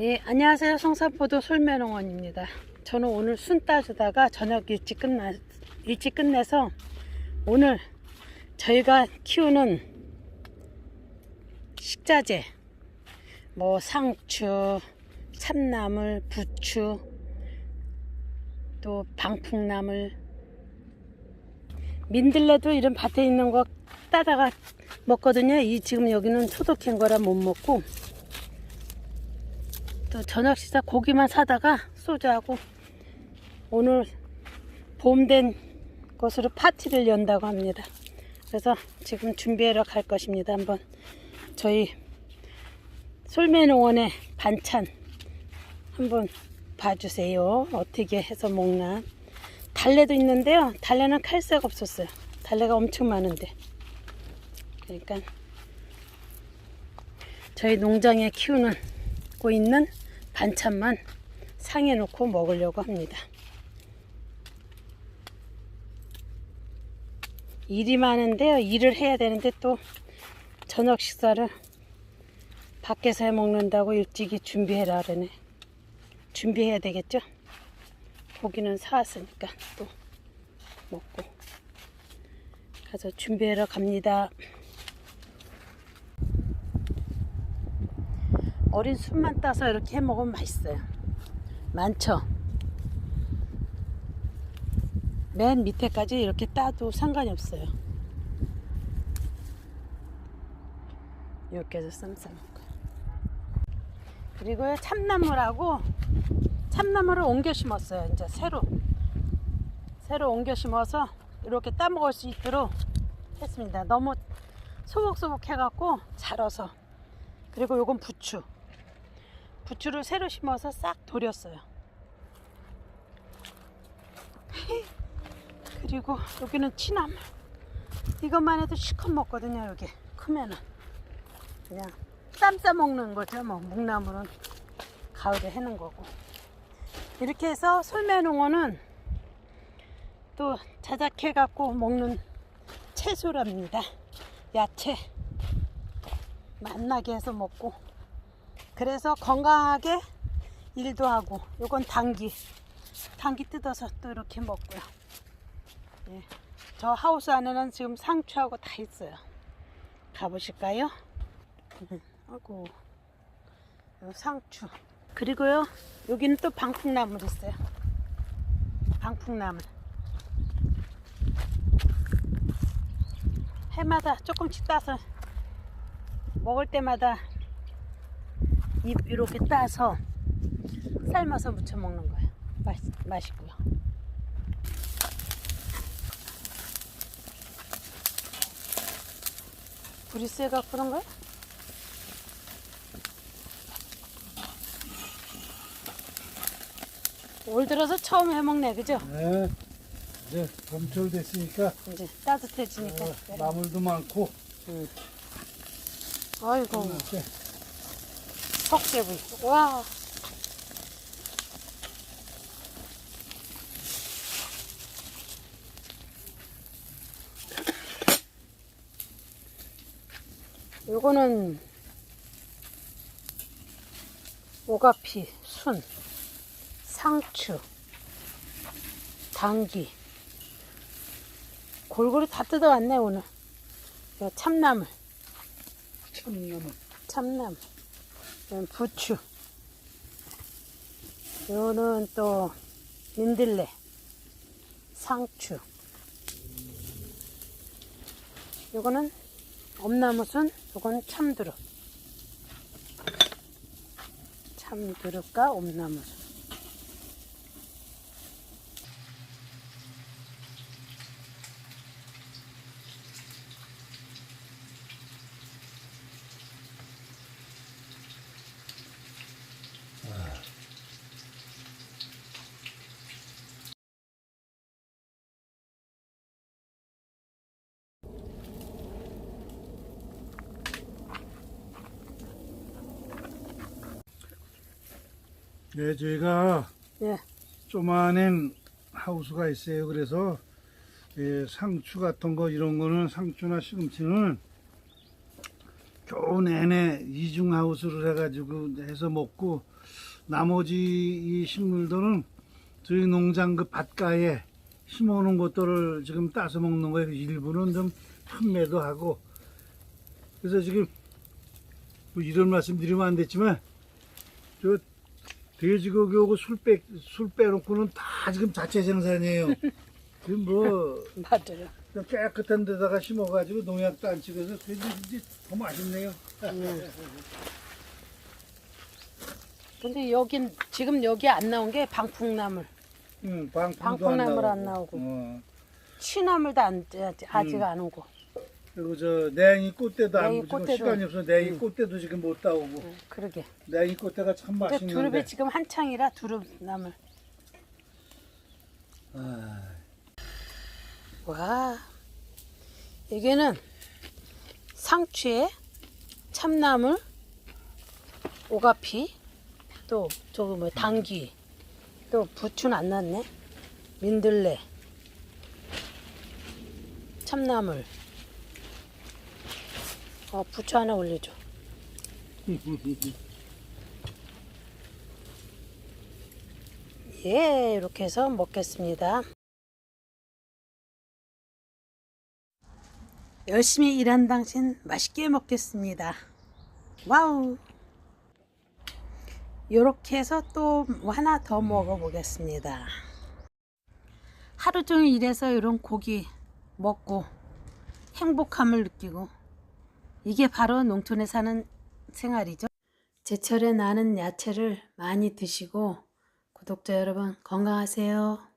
예, 안녕하세요. 성산포도 솔매농원입니다. 저는 오늘 순 따주다가 저녁 일찍 끝나, 일찍 끝내서 오늘 저희가 키우는 식자재, 뭐 상추, 참나물, 부추, 또 방풍나물, 민들레도 이런 밭에 있는 거 따다가 먹거든요. 이 지금 여기는 소독한 거라 못 먹고 또 저녁 식사 고기만 사다가 소주하고 오늘 봄 된 것으로 파티를 연다고 합니다. 그래서 지금 준비하러 갈 것입니다. 한번 저희 솔매농원의 반찬 한번 봐주세요. 어떻게 해서 먹나. 달래도 있는데요. 달래는 칼새가 없었어요. 달래가 엄청 많은데. 그러니까 저희 농장에 키우는 고 있는 반찬만 상해 놓고 먹으려고 합니다. 일이 많은데요. 일을 해야 되는데 또 저녁 식사를 밖에서 해 먹는다고 일찍이 준비해라 그러네. 준비해야 되겠죠? 고기는 사왔으니까 또 먹고 가서 준비하러 갑니다. 어린 순만 따서 이렇게 해 먹으면 맛있어요. 많죠? 맨 밑에까지 이렇게 따도 상관이 없어요. 이렇게 해서 쌈 싸 먹고요. 그리고 참나물하고 참나물을 옮겨 심었어요. 이제 새로 새로 옮겨 심어서 이렇게 따 먹을 수 있도록 했습니다. 너무 소복소복 해갖고 자라서 그리고 요건 부추 부추를 새로 심어서 싹 돌렸어요. 그리고 여기는 치나물 이것만 해도 시컷 먹거든요. 여기 크면은 그냥 쌈 싸 먹는 거죠. 뭐 묵나물은 가을에 해는 거고 이렇게 해서 솔매농어는 또 자작해 갖고 먹는 채소랍니다. 야채 맛나게 해서 먹고 그래서 건강하게 일도 하고 요건 당귀 당귀 뜯어서 또 이렇게 먹고요. 예. 저 하우스 안에는 지금 상추하고 다 있어요. 가보실까요? 요 상추 그리고요 여기는 또 방풍나물 있어요. 방풍나물 해마다 조금씩 따서 먹을 때마다 잎 이렇게 따서 삶아서 무쳐 먹는 거예요. 맛, 맛있고요. 불이 세가 그런 거야? 올 들어서 처음 해먹네, 그죠? 네. 이제 봄철 됐으니까 이제 따뜻해지니까. 어, 나물도 많고 응. 아이고, 이 렇게 석쇠구이. 와. 요거는 오가피, 순, 상추, 당귀. 골고루 다 뜯어왔네 오늘. 요 참나물. 참나물. 참나물 부추. 요는 또 민들레 상추. 요거는 엄나무순 요건 참두릅. 참두릅과 엄나무순 네 저희가 예. 조만한 하우스가 있어요 그래서 예, 상추 같은 거 이런 거는 상추나 시금치는 겨우 내내 이중 하우스를 해가지고 해서 먹고 나머지 이 식물들은 저희 농장 그 밭가에 심어놓은 것들을 지금 따서 먹는 거예요. 일부는 좀 판매도 하고. 그래서 지금 뭐 이런 말씀 드리면 안 됐지만 저 돼지고기 하고 술 빼, 술 빼놓고는 다 지금 자체 생산이에요. 지금 뭐 맞아요. 그냥 깨끗한 데다가 심어가지고 농약도 안 찍어서 돼지인지 더 맛있네요. 근데 여긴 지금 여기 안 나온 게 방풍나물, 응, 방풍도 방풍나물 안안 나오고. 어. 취나물도 안, 아직, 음. 안 오고. 그리고 저 냉이 꽃대도 안 냉이 지금 꽃대도. 시간이 없어 냉이 응. 꽃대도 지금 못 따오고 응, 그러게. 냉이 꽃대가 참 근데 맛있는데 두릅이 지금 한창이라 두릅 나물. 아, 와, 여기는 상추에 참나물, 오가피, 또 저거 뭐 당귀, 또 부추는 안 났네. 민들레, 참나물. 어, 부추 하나 올려줘. 예, 이렇게 해서 먹겠습니다. 열심히 일한 당신 맛있게 먹겠습니다. 와우. 이렇게 해서 또 하나 더 먹어보겠습니다. 하루 종일 일해서 이런 고기 먹고 행복함을 느끼고 이게 바로 농촌에 사는 생활이죠. 제철에 나는 야채를 많이 드시고 구독자 여러분 건강하세요.